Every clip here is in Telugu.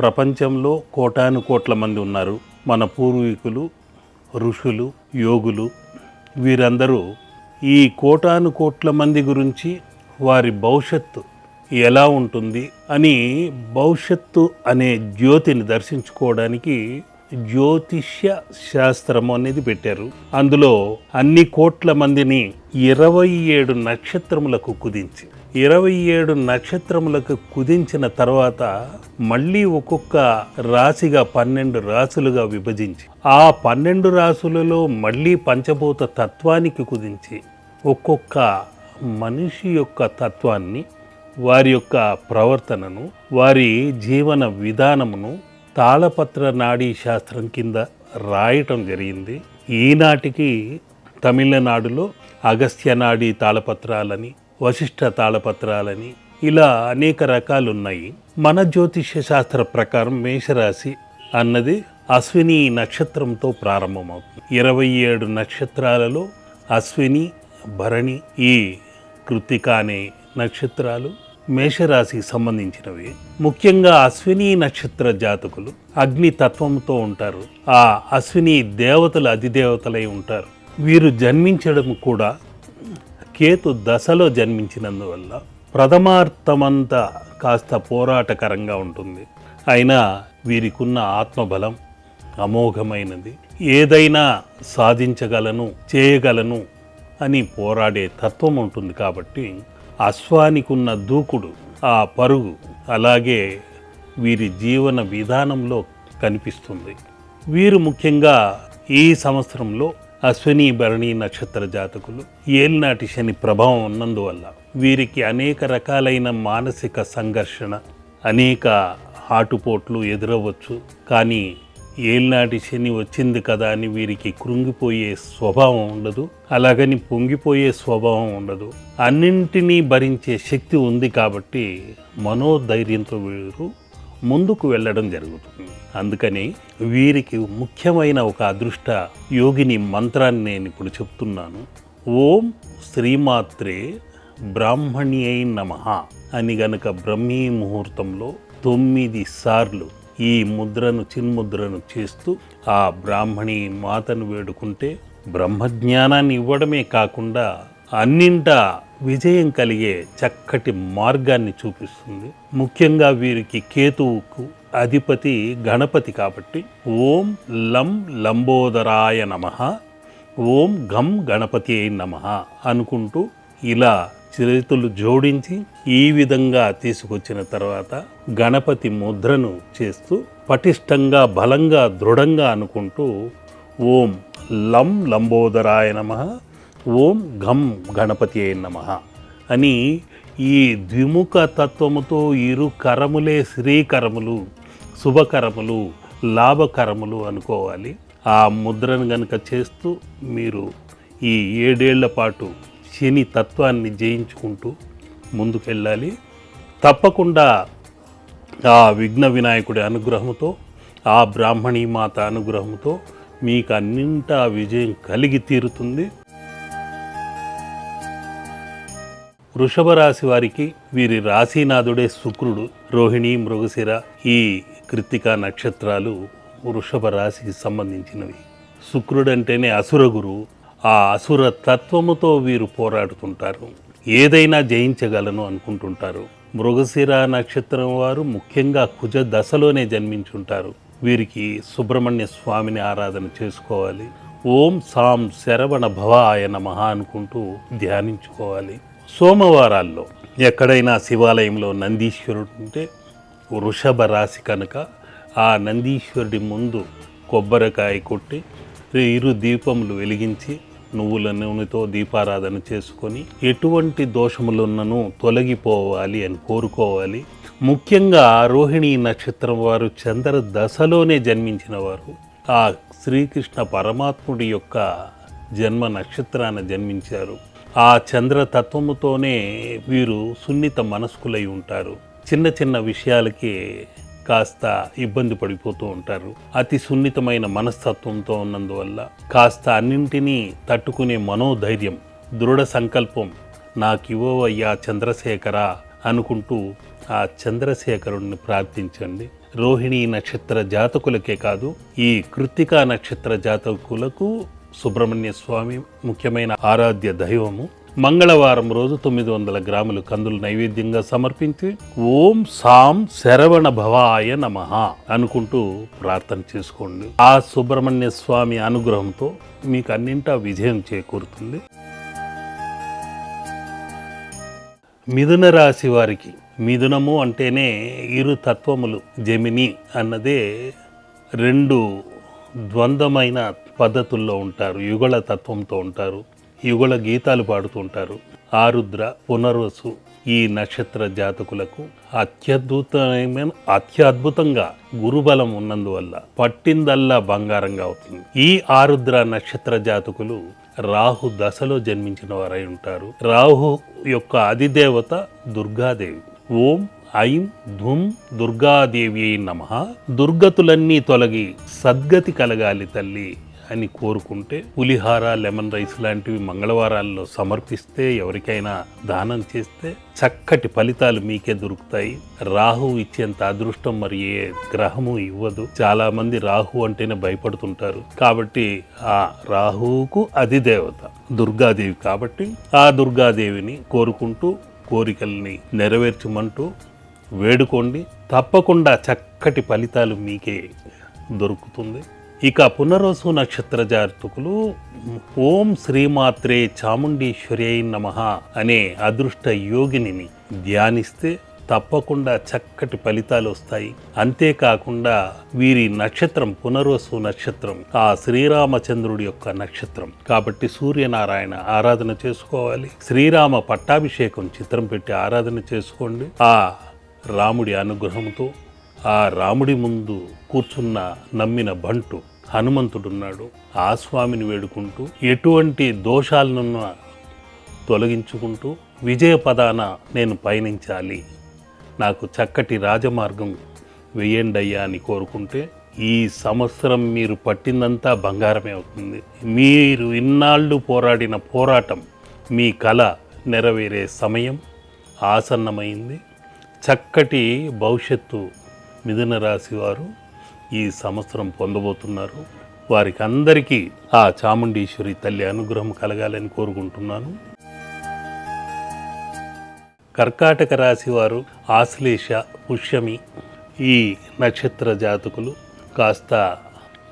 ప్రపంచంలో కోటాను కోట్ల మంది ఉన్నారు. మన పూర్వీకులు ఋషులు యోగులు వీరందరూ ఈ కోటాను కోట్ల మంది గురించి వారి భవిష్యత్తు ఎలా ఉంటుంది అని భవిష్యత్తు అనే జ్యోతిని దర్శించుకోవడానికి జ్యోతిష్య శాస్త్రము అనేది పెట్టారు. అందులో అన్ని కోట్ల మందిని ఇరవై ఏడు నక్షత్రములకు కుదించి ఇరవై ఏడు నక్షత్రములకు కుదించిన తర్వాత మళ్ళీ ఒక్కొక్క రాశిగా పన్నెండు రాసులుగా విభజించి ఆ పన్నెండు రాసులలో మళ్ళీ పంచభూత తత్వానికి కుదించి ఒక్కొక్క మనిషి యొక్క తత్వాన్ని వారి యొక్క ప్రవర్తనను వారి జీవన విధానమును తాళపత్ర నాడీ శాస్త్రం కింద రాయటం జరిగింది. ఈనాటికి తమిళనాడులో అగస్త్య నాడీ తాళపత్రాలని వశిష్ఠ తాళపత్రాలని ఇలా అనేక రకాలు ఉన్నాయి మన జ్యోతిష్య శాస్త్ర ప్రకారం మేషరాశి అన్నది అశ్విని నక్షత్రంతో ప్రారంభమవుతుంది. ఇరవై ఏడు నక్షత్రాలలో అశ్విని భరణి ఈ కృతిక అనే నక్షత్రాలు మేషరాశికి సంబంధించినవి. ముఖ్యంగా అశ్విని నక్షత్ర జాతకులు అగ్ని తత్వంతో ఉంటారు. ఆ అశ్విని దేవతలు అధిదేవతలై ఉంటారు. వీరు జన్మించడం కూడా కేతు దశలో జన్మించినందువల్ల ప్రథమార్థమంతా కాస్త పోరాటకరంగా ఉంటుంది. అయినా వీరికున్న ఆత్మబలం అమోఘమైనది. ఏదైనా సాధించగలను చేయగలను అని పోరాడే తత్వం ఉంటుంది కాబట్టి అశ్వానికున్న దూకుడు ఆ పరుగు అలాగే వీరి జీవన విధానంలో కనిపిస్తుంది. వీరు ముఖ్యంగా ఈ సంవత్సరంలో అశ్విని భరణి నక్షత్ర జాతకులు ఏలినాటి శని ప్రభావం ఉన్నందువల్ల వీరికి అనేక రకాలైన మానసిక సంఘర్షణ అనేక ఆటుపోట్లు ఎదురవ్వచ్చు కానీ ఏళ్ళనాటి శని వచ్చింది కదా అని వీరికి కృంగిపోయే స్వభావం ఉండదు అలాగని పొంగిపోయే స్వభావం ఉండదు. అన్నింటినీ భరించే శక్తి ఉంది కాబట్టి మనోధైర్యంతో వీరు ముందుకు వెళ్ళడం జరుగుతుంది. అందుకని వీరికి ముఖ్యమైన ఒక అదృష్ట యోగిని మంత్రాన్ని నేను ఇప్పుడు చెప్తున్నాను. ఓం శ్రీమాత్రే బ్రాహ్మణి అయి నమ అని గనక బ్రహ్మీ ముహూర్తంలో తొమ్మిది సార్లు ఈ ముద్రను చిన్ముద్రను చేస్తూ ఆ బ్రాహ్మణి మాతను వేడుకుంటే బ్రహ్మజ్ఞానాన్ని ఇవ్వడమే కాకుండా అన్నింటా విజయం కలిగే చక్కటి మార్గాన్ని చూపిస్తుంది. ముఖ్యంగా వీరికి కేతువుకు అధిపతి గణపతి కాబట్టి ఓం లం లంబోదరాయ నమ ఓం గం గణపతి నమ అనుకుంటూ ఇలా చేతులు జోడించి ఈ విధంగా తీసుకొచ్చిన తర్వాత గణపతి ముద్రను చేస్తూ పటిష్టంగా బలంగా దృఢంగా అనుకుంటూ ఓం లం లంబోదరాయ నమ ఓం ఘం గణపతి అయి నమ అని ఈ ద్విముఖ తత్వముతో ఇరు కరములే శ్రీకరములు శుభకరములు లాభకరములు అనుకోవాలి. ఆ ముద్రను గనుక చేస్తూ మీరు ఈ ఏడేళ్ళ పాటు శని తత్వాన్ని జయించుకుంటూ ముందుకెళ్ళాలి. తప్పకుండా ఆ విఘ్న వినాయకుడి అనుగ్రహంతో ఆ బ్రాహ్మణీ మాత అనుగ్రహంతో మీకు అన్నింటా విజయం కలిగి తీరుతుంది. వృషభ రాశి వారికి వీరి రాశీనాథుడే శుక్రుడు రోహిణి మృగశిర ఈ కృత్తిక నక్షత్రాలు వృషభ రాశికి సంబంధించినవి. శుక్రుడంటేనే అసురగురు అసుర గురువు ఆ అసుర తత్వముతో వీరు పోరాడుతుంటారు. ఏదైనా జయించగలను అనుకుంటుంటారు. మృగశిర నక్షత్రం వారు ముఖ్యంగా కుజ దశలోనే జన్మించుంటారు. వీరికి సుబ్రహ్మణ్య స్వామిని ఆరాధన చేసుకోవాలి. ఓం సాం శరవణ భవ ఆయన మహా అనుకుంటూ ధ్యానించుకోవాలి. సోమవారాల్లో ఎక్కడైనా శివాలయంలో నందీశ్వరుడు ఉంటే వృషభ రాశి కనుక ఆ నందీశ్వరుడి ముందు కొబ్బరికాయ కొట్టి ఇరు దీపములు వెలిగించి నువ్వుల నూనెతో దీపారాధన చేసుకొని ఎటువంటి దోషములున్నను తొలగిపోవాలి అని కోరుకోవాలి. ముఖ్యంగా రోహిణి నక్షత్రం వారు చంద్ర దశలోనే జన్మించిన వారు. ఆ శ్రీకృష్ణ పరమాత్ముడి యొక్క జన్మ నక్షత్రాన జన్మించారు. ఆ చంద్ర తత్వముతోనే వీరు సున్నిత మనస్కులై ఉంటారు. చిన్న చిన్న విషయాలకి కాస్త ఇబ్బంది పడిపోతూ ఉంటారు. అతి సున్నితమైన మనస్తత్వంతో ఉన్నందువల్ల కాస్త అన్నింటినీ తట్టుకునే మనోధైర్యం దృఢ సంకల్పం నాకివ్వవయ్యా చంద్రశేఖర అనుకుంటూ ఆ చంద్రశేఖరుణ్ణి ప్రార్థించండి. రోహిణి నక్షత్ర జాతకులకే కాదు ఈ కృత్తికా నక్షత్ర జాతకులకు సుబ్రహ్మణ్య స్వామి ముఖ్యమైన ఆరాధ్య దైవము మంగళవారం రోజు తొమ్మిది వందల గ్రాములు కందులు నైవేద్యంగా సమర్పించి ఓం సాం శరవణ భవాయ నమ అనుకుంటూ ప్రార్థన చేసుకోండి. ఆ సుబ్రహ్మణ్య స్వామి అనుగ్రహంతో మీకు అన్నింటా విజయం చేకూరుతుంది. మిథున రాశి వారికి మిథునము అంటేనే ఇరు తత్వములు జమిని అన్నదే రెండు ద్వంద్వమైన పద్ధతుల్లో ఉంటారు యుగళ తత్వంతో ఉంటారు. యుగుల గీతాలు పాడుతూ ఉంటారు ఆరుద్ర పునర్వసు ఈ నక్షత్ర జాతకులకు అత్యద్భుతమైన అత్యద్భుతంగా గురుబలం ఉన్నందువల్ల పట్టిందల్లా బంగారంగా అవుతుంది. ఈ ఆరుద్ర నక్షత్ర జాతకులు రాహు దశలో జన్మించిన వారై ఉంటారు. రాహు యొక్క అధిదేవత దుర్గాదేవి. ఓం ఐం ధుం దుర్గాదేవి నమ. దుర్గతులన్నీ తొలగి సద్గతి కలగాలి తల్లి. అని కోరుకుంటే పులిహార లెమన్ రైస్ లాంటివి మంగళవారాల్లో సమర్పిస్తే ఎవరికైనా దానం చేస్తే చక్కటి ఫలితాలు మీకే దొరుకుతాయి. రాహు ఇచ్చేంత అదృష్టం మరి ఏ గ్రహము ఇవ్వదు. చాలా మంది రాహు అంటేనే భయపడుతుంటారు. కాబట్టి ఆ రాహువుకు అధిదేవత దుర్గాదేవి కాబట్టి ఆ దుర్గాదేవిని కోరుకుంటూ కోరికల్ని నెరవేర్చమంటూ వేడుకోండి. తప్పకుండా చక్కటి ఫలితాలు మీకే దొరుకుతుంది. ఇక పునరోసు నక్షత్ర జాతకులు ఓం శ్రీమాత్రే చాముండేశ్వరి నమ అనే అదృష్ట యోగినిని ధ్యానిస్తే తప్పకుండా చక్కటి ఫలితాలు వస్తాయి. అంతేకాకుండా వీరి నక్షత్రం పునరోసు నక్షత్రం ఆ శ్రీరామచంద్రుడి యొక్క నక్షత్రం. కాబట్టి సూర్యనారాయణ ఆరాధన చేసుకోవాలి. శ్రీరామ పట్టాభిషేకం చిత్రం పెట్టి ఆరాధన చేసుకోండి. ఆ రాముడి అనుగ్రహంతో ఆ రాముడి ముందు కూర్చున్న నమ్మిన బంటు హనుమంతుడున్నాడు. ఆ స్వామిని వేడుకుంటూ ఎటువంటి దోషాలను తొలగించుకుంటూ విజయ పదాన నేను పయనించాలి. నాకు చక్కటి రాజమార్గం వేయండి అయ్యా అని కోరుకుంటే ఈ సంవత్సరం మీరు పట్టిందంతా బంగారమే అవుతుంది. మీరు ఇన్నాళ్ళు పోరాడిన పోరాటం మీ కళ నెరవేరే సమయం ఆసన్నమైంది. చక్కటి భవిష్యత్తు మిథున రాశి వారు ఈ సంవత్సరం పొందబోతున్నారు. వారికి అందరికీ ఆ చాముండేశ్వరి తల్లి అనుగ్రహం కలగాలని కోరుకుంటున్నాను. కర్కాటక రాశి వారు ఆశ్లేష పుష్యమి ఈ నక్షత్ర జాతకులు కాస్త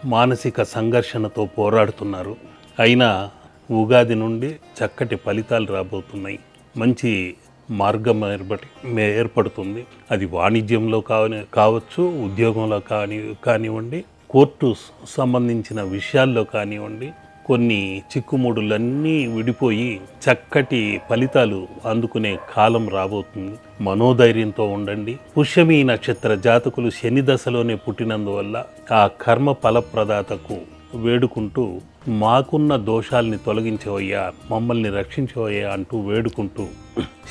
మానసిక సంఘర్షణతో పోరాడుతున్నారు. అయినా ఉగాది నుండి చక్కటి ఫలితాలు రాబోతున్నాయి. మంచి మార్గం ఏర్పడి ఏర్పడుతుంది. అది వాణిజ్యంలో కావని కావచ్చు ఉద్యోగంలో కాని కానివ్వండి కోర్టు సంబంధించిన విషయాల్లో కానివ్వండి కొన్ని చిక్కుముడులన్నీ విడిపోయి చక్కటి ఫలితాలు అందుకునే కాలం రాబోతుంది. మనోధైర్యంతో ఉండండి. పుష్యమి నక్షత్ర జాతకులు శని దశలోనే పుట్టినందువల్ల ఆ కర్మ ఫలప్రదాతకు వేడుకుంటూ మాకున్న దోషాల్ని తొలగించవయ్యా మమ్మల్ని రక్షించవయ్యా అంటూ వేడుకుంటూ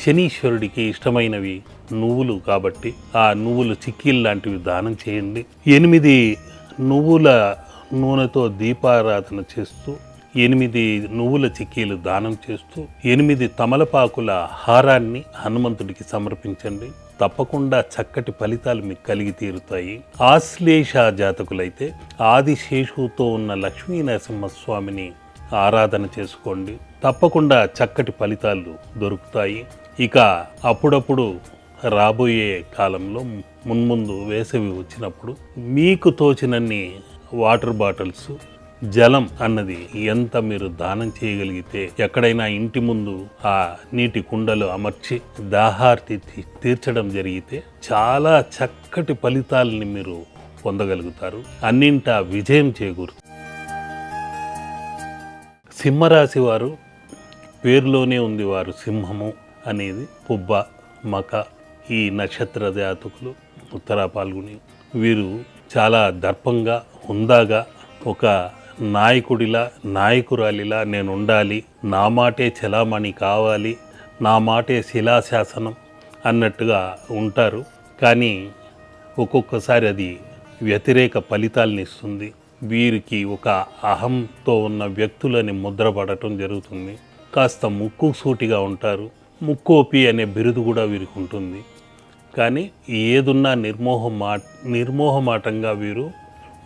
శనీశ్వరుడికి ఇష్టమైనవి నువ్వులు కాబట్టి ఆ నువ్వులు చిక్కీలు లాంటివి దానం చేయండి. ఎనిమిది నువ్వుల నూనెతో దీపారాధన చేస్తూ ఎనిమిది నువ్వుల చిక్కీలు దానం చేస్తూ ఎనిమిది తమలపాకుల హారాన్ని హనుమంతుడికి సమర్పించండి. తప్పకుండా చక్కటి ఫలితాలు మీకు కలిగి తీరుతాయి. ఆశ్లేష జాతకులైతే ఆదిశేషుతో ఉన్న లక్ష్మీ నరసింహస్వామిని ఆరాధన చేసుకోండి. తప్పకుండా చక్కటి ఫలితాలు దొరుకుతాయి. ఇక అప్పుడప్పుడు రాబోయే కాలంలో మున్ముందు వేసవి వచ్చినప్పుడు మీకు తోచినన్ని వాటర్ బాటిల్స్ జలం అన్నది ఎంత మీరు దానం చేయగలిగితే ఎక్కడైనా ఇంటి ముందు ఆ నీటి కుండలు అమర్చి దాహార్తి తీ- తీర్చడం జరిగితే చాలా చక్కటి ఫలితాలని మీరు పొందగలుగుతారు. అన్నింటా విజయం చేకూరు సింహరాశి వారు పేరులోనే ఉంది వారు సింహము అనేది పుబ్బ మక ఈ నక్షత్ర జాతకులు ఉత్తరా పాల్గొని వీరు చాలా దర్పంగా హుందాగా ఒక నాయకుడిలా నాయకురాలిలా నేను ఉండాలి నా మాటే చలామణి కావాలి. నా మాటే శిలాశాసనం అన్నట్టుగా ఉంటారు. కానీ ఒక్కొక్కసారి అది వ్యతిరేక ఫలితాలను ఇస్తుంది వీరికి ఒక అహంతో ఉన్న వ్యక్తులని ముద్రపడటం జరుగుతుంది. కాస్త ముక్కు సూటిగా ఉంటారు. ముక్కోపి అనే బిరుదు కూడా వీరికి ఉంటుంది కానీ ఏదున్నా నిర్మోహమా నిర్మోహమాటంగా వీరు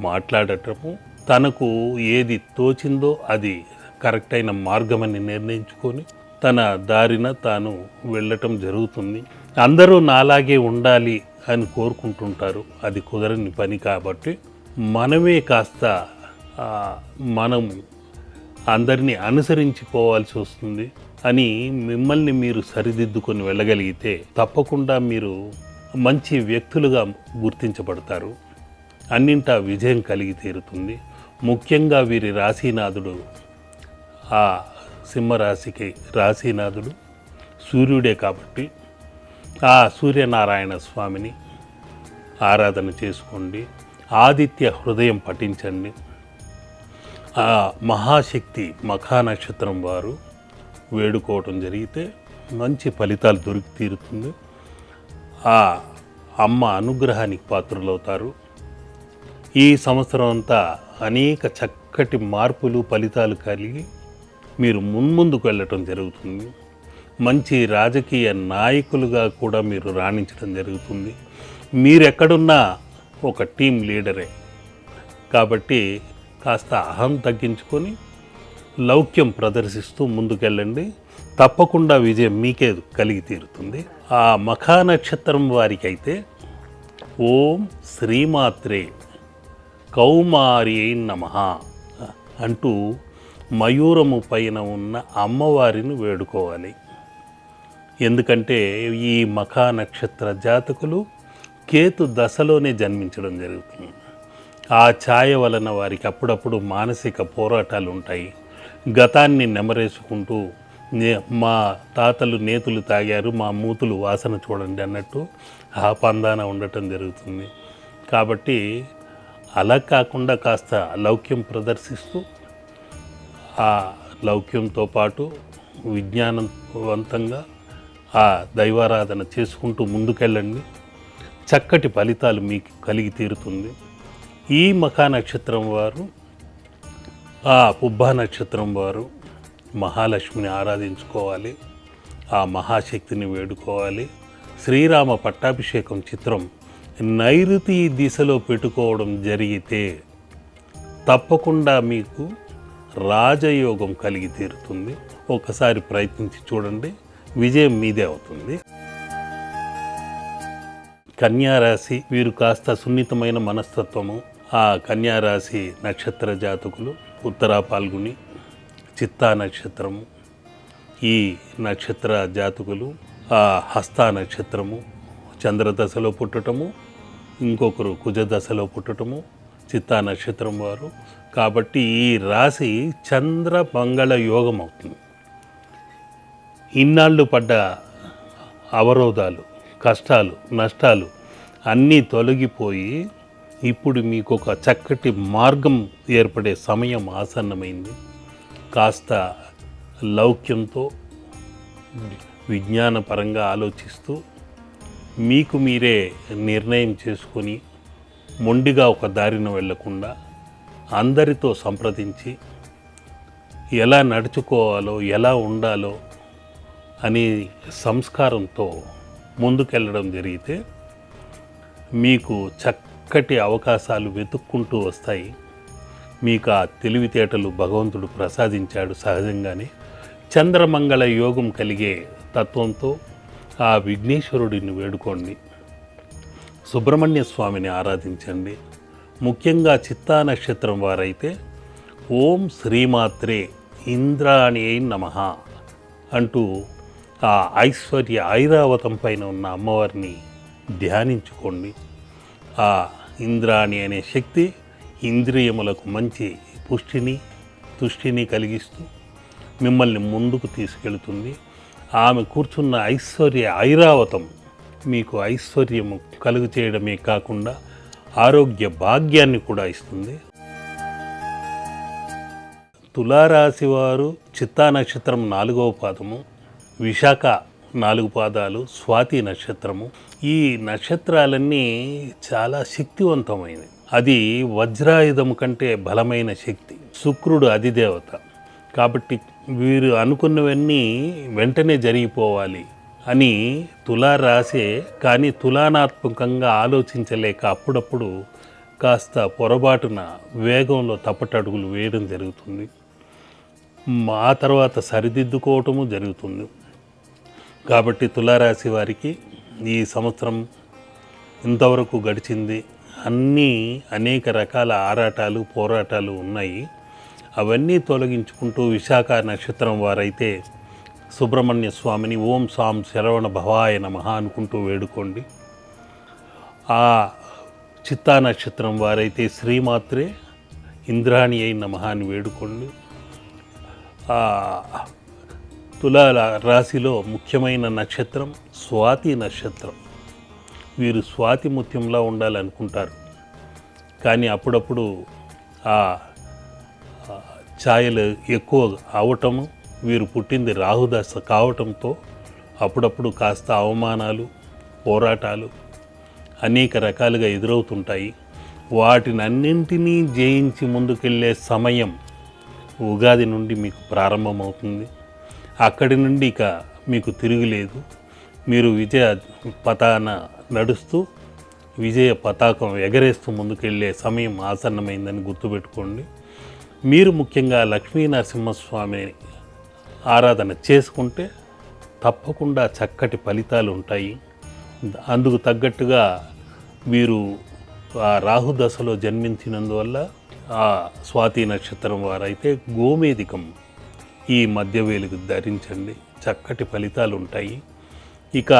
మాట్లాడటము తనకు ఏది తోచిందో అది కరెక్ట్ అయిన మార్గమని నిర్ణయించుకొని తన దారిన తాను వెళ్ళటం జరుగుతుంది. అందరూ నాలాగే ఉండాలి అని కోరుకుంటుంటారు. అది కుదరని పని కాబట్టి మనమే కాస్త మనం అందరినీ అనుసరించిపోవాల్సి వస్తుంది అని మిమ్మల్ని మీరు సరిదిద్దుకొని వెళ్ళగలిగితే తప్పకుండా మీరు మంచి వ్యక్తులుగా గుర్తించబడతారు. అన్నింటా విజయం కలిగి తీరుతుంది. ముఖ్యంగా వీరి రాశీనాథుడు ఆ సింహరాశికి రాశీనాథుడు సూర్యుడే కాబట్టి ఆ సూర్యనారాయణ స్వామిని ఆరాధన చేసుకోండి. ఆదిత్య హృదయం పఠించండి. ఆ మహాశక్తి మఖా నక్షత్రం వారు వేడుకోవటం జరిగితే మంచి ఫలితాలు దొరికి తీరుతుంది. ఆ అమ్మ అనుగ్రహానికి పాత్రలవుతారు. ఈ సంవత్సరం అంతా అనేక చక్కటి మార్పులు ఫలితాలు కలిగి మీరు మున్ముందుకు వెళ్ళటం జరుగుతుంది. మంచి రాజకీయ నాయకులుగా కూడా మీరు రాణించడం జరుగుతుంది. మీరెక్కడున్నా ఒక టీం లీడరే. కాబట్టి కాస్త అహం తగ్గించుకొని లౌక్యం ప్రదర్శిస్తూ ముందుకెళ్ళండి. తప్పకుండా విజయం మీకే కలిగి తీరుతుంది. ఆ మఖా నక్షత్రం వారికైతే ఓం శ్రీమాత్రే కౌమారి నమ అంటూ మయూరము పైన ఉన్న అమ్మవారిని వేడుకోవాలి. ఎందుకంటే ఈ మఖా నక్షత్ర జాతకులు కేతు దశలోనే జన్మించడం జరుగుతుంది. ఆ ఛాయ వలన వారికి అప్పుడప్పుడు మానసిక పోరాటాలు ఉంటాయి. గతాన్ని నెమరేసుకుంటూ నే మా తాతలు నేతులు తాగారు మా మూతులు వాసన చూడండి అన్నట్టు ఆ పందాన ఉండటం జరుగుతుంది. కాబట్టి అలా కాకుండా కాస్త లౌక్యం ప్రదర్శిస్తూ ఆ లౌక్యంతో పాటు విజ్ఞానవంతంగా ఆ దైవారాధన చేసుకుంటూ ముందుకెళ్ళండి. చక్కటి ఫలితాలు మీకు కలిగి తీరుతుంది. ఈ మఖా నక్షత్రం వారు ఆ పుబ్బా నక్షత్రం వారు మహాలక్ష్మిని ఆరాధించుకోవాలి. ఆ మహాశక్తిని వేడుకోవాలి. శ్రీరామ పట్టాభిషేకం చిత్రం నైరుతి దిశలో పెట్టుకోవడం జరిగితే తప్పకుండా మీకు రాజయోగం కలిగి తీరుతుంది. ఒకసారి ప్రయత్నించి చూడండి. విజయం మీదే అవుతుంది. కన్యారాశి వీరు కాస్త సున్నితమైన మనస్తత్వము. ఆ కన్యారాశి నక్షత్ర జాతకులు ఉత్తరా పాల్గొని చిత్తా నక్షత్రము. ఈ నక్షత్ర జాతకులు ఆ హస్త నక్షత్రము. చంద్రదశలో పుట్టటము. ఇంకొకరు కుజదశలో పుట్టటము చిత్తా నక్షత్రం వారు. కాబట్టి ఈ రాశి చంద్ర మంగళ యోగం అవుతుంది. ఇన్నాళ్ళు పడ్డ అవరోధాలు కష్టాలు నష్టాలు అన్నీ తొలగిపోయి ఇప్పుడు మీకు ఒక చక్కటి మార్గం ఏర్పడే సమయం ఆసన్నమైంది. కాస్త లౌక్యంతో విజ్ఞానపరంగా ఆలోచిస్తూ మీకు మీరే నిర్ణయం చేసుకొని మొండిగా ఒక దారిన వెళ్ళకుండా అందరితో సంప్రదించి ఎలా నడుచుకోవాలో ఎలా ఉండాలో అనే సంస్కారంతో ముందుకెళ్ళడం జరిగితే మీకు చక్కటి అవకాశాలు వెతుక్కుంటూ వస్తాయి. మీకు ఆ తెలివితేటలు భగవంతుడు ప్రసాదించాడు సహజంగానే. చంద్రమంగళ యోగం కలిగే తత్వంతో ఆ విఘ్నేశ్వరుడిని వేడుకోండి. సుబ్రహ్మణ్య స్వామిని ఆరాధించండి. ముఖ్యంగా చిత్తా నక్షత్రం వారైతే ఓం శ్రీమాత్రే ఇంద్రాణి నమ అంటూ ఆ ఐశ్వర్య ఐరావతం పైన ఉన్న అమ్మవారిని ధ్యానించుకోండి. ఆ ఇంద్రాణి అనే శక్తి ఇంద్రియములకు మంచి పుష్టిని తుష్టిని కలిగిస్తూ మిమ్మల్ని ముందుకు తీసుకెళ్తుంది. ఆమె కూర్చున్న ఐశ్వర్య ఐరావతం మీకు ఐశ్వర్యము కలుగు చేయడమే కాకుండా ఆరోగ్య భాగ్యాన్ని కూడా ఇస్తుంది. తులారాశి వారు చిత్తా నక్షత్రం నాలుగవ పాదము విశాఖ నాలుగు పాదాలు స్వాతి నక్షత్రము. ఈ నక్షత్రాలన్నీ చాలా శక్తివంతమైనవి. అది వజ్రాయుధము కంటే బలమైన శక్తి. శుక్రుడు అధిదేవత. కాబట్టి వీరు అనుకున్నవన్నీ వెంటనే జరిగిపోవాలి అని తులా రాసే కానీ తులానాత్మకంగా ఆలోచించలేక అప్పుడప్పుడు కాస్త పొరపాటున వేగంలో తప్పటడుగులు వేయడం జరుగుతుంది. ఆ తర్వాత సరిదిద్దుకోవటము జరుగుతుంది. కాబట్టి తులారాశి వారికి ఈ సంవత్సరం ఇంతవరకు గడిచింది. అన్నీ అనేక రకాల ఆరాటాలు పోరాటాలు ఉన్నాయి. అవన్నీ తొలగించుకుంటూ విశాఖ నక్షత్రం వారైతే సుబ్రహ్మణ్య స్వామిని ఓం సాం శరవణ భవాయ నమః అనుకుంటూ వేడుకోండి. ఆ చిత్తా నక్షత్రం వారైతే శ్రీమాత్రే ఇంద్రాణి అయి నమః అని వేడుకోండి. తులాల తులా రాశిలో ముఖ్యమైన నక్షత్రం స్వాతి నక్షత్రం. వీరు స్వాతి ముత్యంలా ఉండాలనుకుంటారు. కానీ అప్పుడప్పుడు ఆ ఛాయలు ఎక్కువ అవటము వీరు పుట్టింది రాహుదశ కావటంతో అప్పుడప్పుడు కాస్త అవమానాలు పోరాటాలు అనేక రకాలుగా ఎదురవుతుంటాయి. వాటినన్నింటినీ జయించి ముందుకెళ్ళే సమయం ఉగాది నుండి మీకు ప్రారంభమవుతుంది. అక్కడి నుండి ఇక మీకు తిరుగులేదు మీరు విజయ పతాన నడుస్తూ విజయ పతాకం ఎగరేస్తూ ముందుకెళ్ళే సమయం ఆసన్నమైందని గుర్తుపెట్టుకోండి. మీరు ముఖ్యంగా లక్ష్మీ నరసింహస్వామిని ఆరాధన చేసుకుంటే తప్పకుండా చక్కటి ఫలితాలు ఉంటాయి. అందుకు తగ్గట్టుగా మీరు ఆ రాహు దశలో జన్మించినందువల్ల ఆ స్వాతి నక్షత్రం వారైతే గోమేదికం ఈ మధ్యవేలుకు ధరించండి. చక్కటి ఫలితాలు ఉంటాయి. ఇక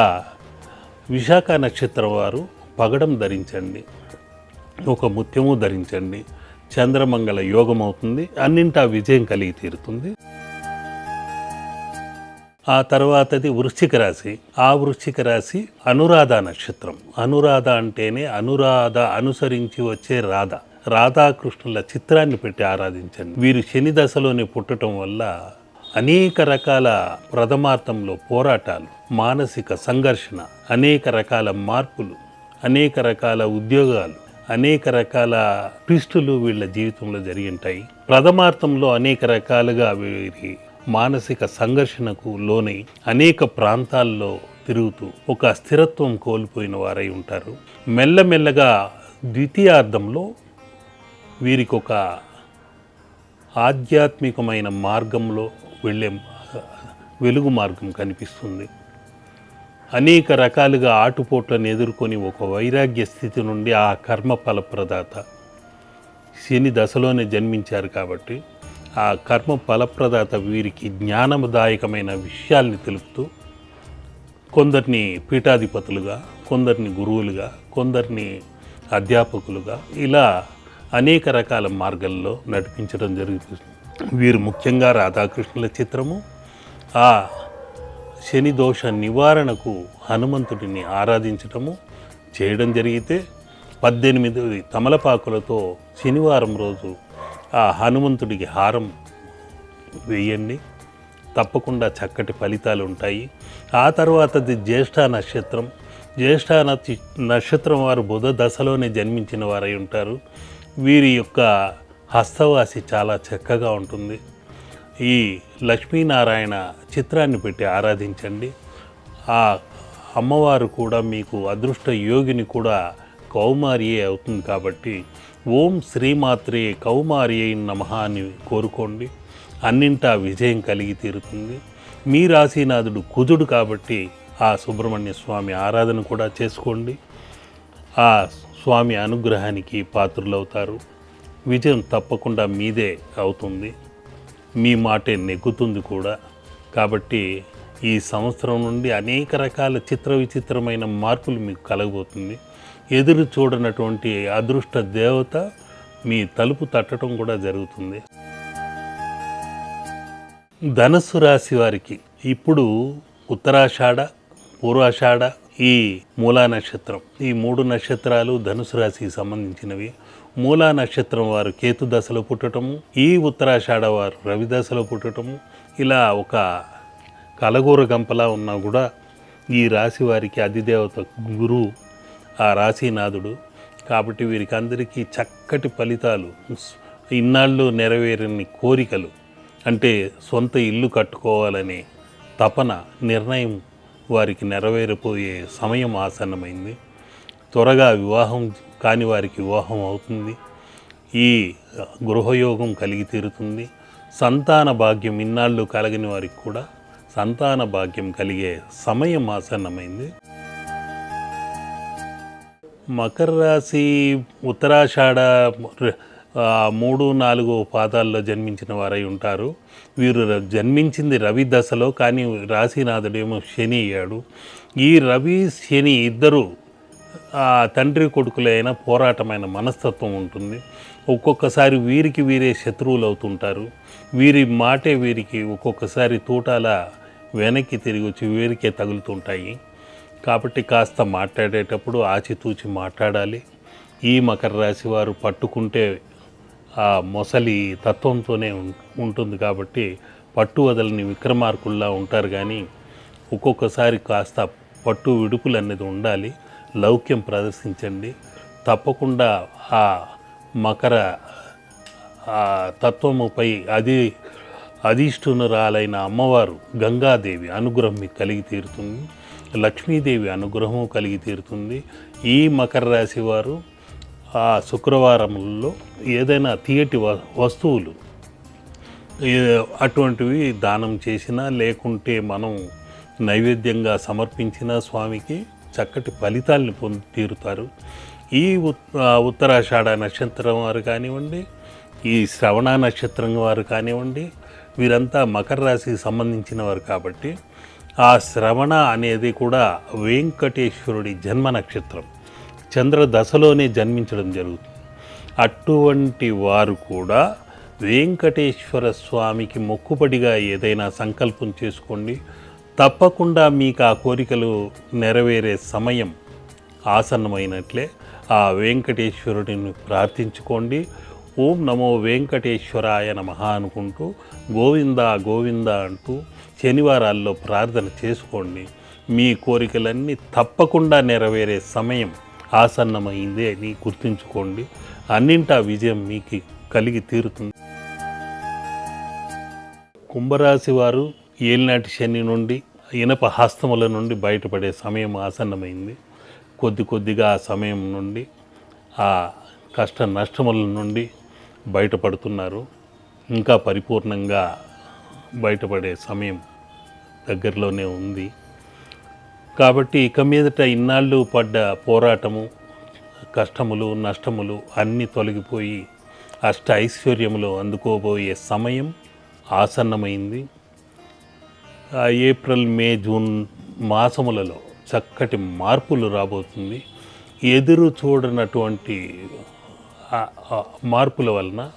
విశాఖ నక్షత్రం వారు పగడం ధరించండి. ఒక ముత్యము ధరించండి. చంద్రమంగళ యోగం అవుతుంది అన్నింటా విజయం కలిగి తీరుతుంది. ఆ తర్వాతది వృశ్చిక రాశి. ఆ వృశ్చిక రాశి అనురాధ నక్షత్రం. అనురాధ అంటేనే అనురాధ అనుసరించి వచ్చే రాధ. రాధాకృష్ణుల చిత్రాన్ని పెట్టి ఆరాధించండి. వీరు శని దశలోనే పుట్టడం వల్ల అనేక రకాల ప్రథమార్థంలో పోరాటాలు మానసిక సంఘర్షణ అనేక రకాల మార్పులు అనేక రకాల ఉద్యోగాలు అనేక రకాల ట్విస్టులు వీళ్ళ జీవితంలో జరిగి ఉంటాయి. ప్రథమార్థంలో అనేక రకాలుగా వీరి మానసిక సంఘర్షణకు లోనై అనేక ప్రాంతాల్లో తిరుగుతూ ఒక స్థిరత్వం కోల్పోయిన వారై ఉంటారు. మెల్లమెల్లగా ద్వితీయార్థంలో వీరికి ఒక ఆధ్యాత్మికమైన మార్గంలో వెళ్ళే వెలుగు మార్గం కనిపిస్తుంది. అనేక రకాలుగా ఆటుపోట్లను ఎదుర్కొని ఒక వైరాగ్య స్థితి నుండి ఆ కర్మ ఫలప్రదాత శని దశలోనే జన్మించారు కాబట్టి ఆ కర్మ ఫలప్రదాత వీరికి జ్ఞానదాయకమైన విషయాల్ని తెలుపుతూ కొందరిని పీఠాధిపతులుగా కొందరిని గురువులుగా కొందరిని అధ్యాపకులుగా ఇలా అనేక రకాల మార్గాల్లో నడిపించడం జరుగుతుంది. వీరు ముఖ్యంగా రాధాకృష్ణుల చిత్రము ఆ శని దోష నివారణకు హనుమంతుడిని ఆరాధించటము చేయడం జరిగితే పద్దెనిమిది తమలపాకులతో శనివారం రోజు ఆ హనుమంతుడికి హారం వేయండి. తప్పకుండా చక్కటి ఫలితాలు ఉంటాయి. ఆ తర్వాతది జ్యేష్ఠ నక్షత్రం. జ్యేష్ఠ నక్ష- నక్షత్రం వారు బుధ దశలోనే జన్మించిన వారై ఉంటారు. వీరి యొక్క హస్తవాసి చాలా చక్కగా ఉంటుంది. ఈ లక్ష్మీనారాయణ చిత్రాన్ని పెట్టి ఆరాధించండి. ఆ అమ్మవారు కూడా మీకు అదృష్ట యోగిని కూడా కౌమారియే అవుతుంది కాబట్టి ఓం శ్రీమాత్రే కౌమారియే నమ అని కోరుకోండి. అన్నింటా విజయం కలిగి తీరుతుంది. మీ రాశీనాథుడు కుజుడు కాబట్టి ఆ సుబ్రహ్మణ్య స్వామి ఆరాధన కూడా చేసుకోండి. ఆ స్వామి అనుగ్రహానికి పాత్రులవుతారు. విజయం తప్పకుండా మీదే అవుతుంది. మీ మాటే నెగ్గుతుంది కూడా. కాబట్టి ఈ సంవత్సరం నుండి అనేక రకాల చిత్ర విచిత్రమైన మార్పులు మీకు కలగబోతుంది. ఎదురు చూడనటువంటి అదృష్ట దేవత మీ తలుపు తట్టడం కూడా జరుగుతుంది. ధనస్సు రాశి వారికి ఇప్పుడు ఉత్తరాషాఢ పూర్వాషాఢ ఈ మూలా నక్షత్రం. ఈ మూడు నక్షత్రాలు ధనుసు రాశికి సంబంధించినవి. మూలా నక్షత్రం వారు కేతు దశలో పుట్టటము ఈ ఉత్తరాషాఢ వారు రవి దశలో పుట్టటము ఇలా ఒక కలగూర గంపలా ఉన్నా కూడా ఈ రాశి వారికి అధిదేవత గురువు ఆ రాశీనాథుడు కాబట్టి వీరికి అందరికీ చక్కటి ఫలితాలు ఇన్నాళ్ళు నెరవేరని కోరికలు అంటే సొంత ఇల్లు కట్టుకోవాలనే తపన నిర్ణయం వారికి నెరవేరిపోయే సమయం ఆసన్నమైంది. త్వరగా వివాహం కాని వారికి వివాహం అవుతుంది. ఈ గృహయోగం కలిగి తీరుతుంది. సంతాన భాగ్యం ఇన్నాళ్ళు కలగని వారికి కూడా సంతాన భాగ్యం కలిగే సమయం ఆసన్నమైంది. మకర రాశి ఉత్తరాషాఢ మూడు నాలుగు పాదాల్లో జన్మించిన వారై ఉంటారు. వీరు జన్మించింది రవి దశలో కానీ రాశినాథుడేమో శని అయ్యాడు. ఈ రవి శని ఇద్దరు ఆ తండ్రి కొడుకులైన పోరాటమైన మనస్తత్వం ఉంటుంది. ఒక్కొక్కసారి వీరికి వీరే శత్రువులు అవుతుంటారు. వీరి మాటే వీరికి ఒక్కొక్కసారి తూటాల వెనక్కి తిరిగి వచ్చి వీరికే తగులుతుంటాయి. కాబట్టి కాస్త మాట్లాడేటప్పుడు ఆచితూచి మాట్లాడాలి. ఈ మకర రాశి వారు పట్టుకుంటే ఆ మొసలి తత్వంతోనే ఉం- ఉంటుంది కాబట్టి పట్టు వదలని విక్రమార్కుల్లా ఉంటారు కానీ ఒక్కొక్కసారి కాస్త పట్టు విడుపులు అనేది ఉండాలి. లౌక్యం ప్రదర్శించండి. తప్పకుండా ఆ మకర ఆ తత్వముపై అది అధిష్ఠునురాలైన అమ్మవారు గంగాదేవి అనుగ్రహం మీకు కలిగి తీరుతుంది. లక్ష్మీదేవి అనుగ్రహం కలిగి తీరుతుంది. ఈ మకర రాశి వారు ఆ శుక్రవారంలో ఏదైనా తీయటి వ- వస్తువులు అటువంటివి దానం చేసినా లేకుంటే మనం నైవేద్యంగా సమర్పించిన స్వామికి చక్కటి ఫలితాలను పొంది తీరుతారు. ఈ ఉత్- ఉత్తరాషాఢ నక్షత్రం వారు కానివ్వండి ఈ శ్రవణ నక్షత్రం వారు కానివ్వండి వీరంతా మకర రాశికి సంబంధించిన వారు కాబట్టి ఆ శ్రవణ అనేది కూడా వెంకటేశ్వరుడి జన్మ నక్షత్రం. చంద్ర దశలోనే జన్మించడం జరుగుతుంది. అటువంటి వారు కూడా వెంకటేశ్వర స్వామికి మొక్కుబడిగా ఏదైనా సంకల్పం చేసుకోండి తప్పకుండా మీకు ఆ కోరికలు నెరవేరే సమయం ఆసన్నమైనట్లే. ఆ వెంకటేశ్వరుడిని ప్రార్థించుకోండి. ఓం నమో వెంకటేశ్వరాయ నమ అనుకుంటూ గోవింద గోవింద అంటూ శనివారాల్లో ప్రార్థన చేసుకోండి. మీ కోరికలన్నీ తప్పకుండా నెరవేరే సమయం ఆసన్నమైంది అని గుర్తుంచుకోండి. అన్నింటా విజయం మీకు కలిగి తీరుతుంది. కుంభరాశి వారు ఏలినాటి శని నుండి ఇనప హస్తముల నుండి బయటపడే సమయం ఆసన్నమైంది. కొద్ది కొద్దిగా ఆ సమయం నుండి ఆ కష్ట నష్టముల నుండి బయటపడుతున్నారు. ఇంకా పరిపూర్ణంగా బయటపడే సమయం దగ్గరలోనే ఉంది. కాబట్టి ఇక మీదట ఇన్నాళ్ళు పడ్డ పోరాటము కష్టములు నష్టములు అన్నీ తొలగిపోయి అష్ట ఐశ్వర్యములు అందుకోబోయే సమయం ఆసన్నమైంది. ఏప్రిల్ మే జూన్ మాసములలో చక్కటి మార్పులు రాబోతుంది. ఎదురు చూడనటువంటి మార్పుల వలన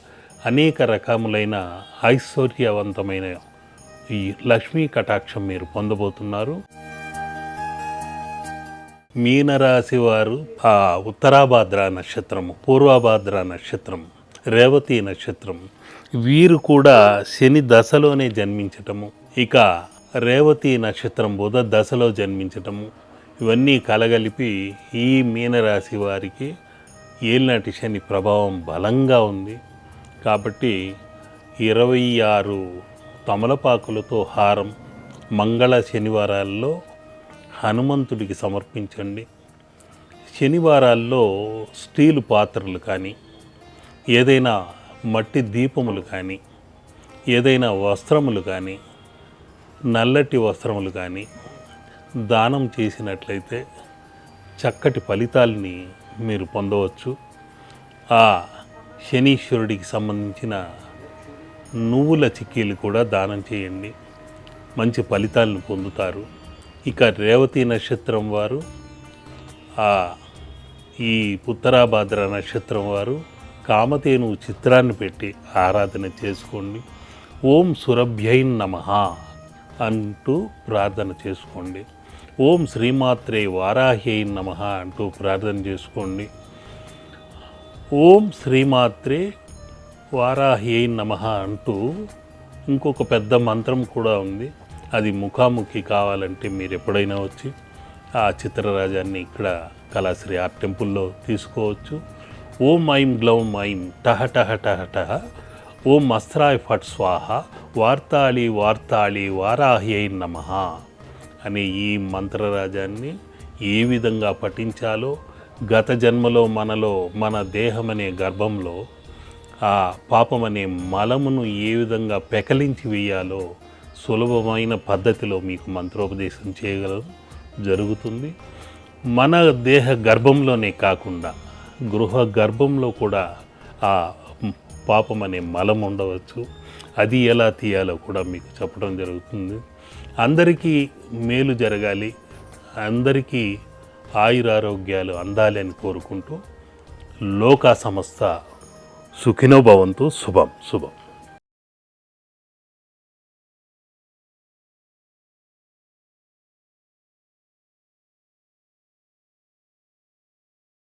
అనేక రకములైన ఐశ్వర్యవంతమైన ఈ లక్ష్మీ కటాక్షం మీరు పొందబోతున్నారు. మీనరాశి వారు ఆ ఉత్తరాభాద్ర నక్షత్రము పూర్వభాద్ర నక్షత్రం రేవతి నక్షత్రం వీరు కూడా శని దశలోనే జన్మించటము. ఇక రేవతి నక్షత్రం బుధ దశలో జన్మించటము. ఇవన్నీ కలగలిపి ఈ మీనరాశి వారికి ఏలినాటి శని ప్రభావం బలంగా ఉంది. కాబట్టి ఇరవై ఆరు తమలపాకులతో హారం మంగళ శనివారాల్లో హనుమంతుడికి సమర్పించండి. శనివారాల్లో స్టీలు పాత్రలు కానీ ఏదైనా మట్టి దీపములు కానీ ఏదైనా వస్త్రములు కానీ నల్లటి వస్త్రములు కానీ దానం చేసినట్లయితే చక్కటి ఫలితాల్ని మీరు పొందవచ్చు. ఆ శనీశ్వరుడికి సంబంధించిన నువ్వుల చిక్కీలు కూడా దానం చేయండి. మంచి ఫలితాలను పొందుతారు. ఇక రేవతి నక్షత్రం వారు ఆ ఈ ఉత్తరాభాద్ర నక్షత్రం వారు కామధేను చిత్రాన్ని పెట్టి ఆరాధన చేసుకోండి. ఓం సురభ్యై నమ. అంటూ ప్రార్థన చేసుకోండి. ఓం శ్రీమాత్రే వారాహ్యై నమ అంటూ ప్రార్థన చేసుకోండి. ఓం శ్రీమాత్రే వారాహ్యై నమ అంటూ ఇంకొక పెద్ద మంత్రం కూడా ఉంది. అది ముఖాముఖి కావాలంటే మీరు ఎప్పుడైనా వచ్చి ఆ చిత్రరాజాన్ని ఇక్కడ కళాశ్రీ ఆర్ట్ టెంపుల్లో తీసుకోవచ్చు. ఓం ఐం గ్లౌం ఐం టహ టహ టహ టహ. ఓం అస్త్రాయ్ ఫట్ స్వాహ. వార్తాళి వార్తాళి వారాహ్యై నమ అనే ఈ మంత్రరాజాన్ని ఏ విధంగా పఠించాలో గత జన్మలో మనలో మన దేహమనే గర్భంలో ఆ పాపం అనే మలమును ఏ విధంగా పెకలించి వేయాలో సులభమైన పద్ధతిలో మీకు మంత్రోపదేశం చేయగల జరుగుతుంది. మన దేహ గర్భంలోనే కాకుండా గృహ గర్భంలో కూడా ఆ పాపం అనే మలం ఉండవచ్చు. అది ఎలా తీయాలో కూడా మీకు చెప్పడం జరుగుతుంది. అందరికీ మేలు జరగాలి. అందరికీ ఆయురారోగ్యాలు అందాలి అని కోరుకుంటూ లోకా సంస్థ సుఖినో భవంతు శుభం. శుభం.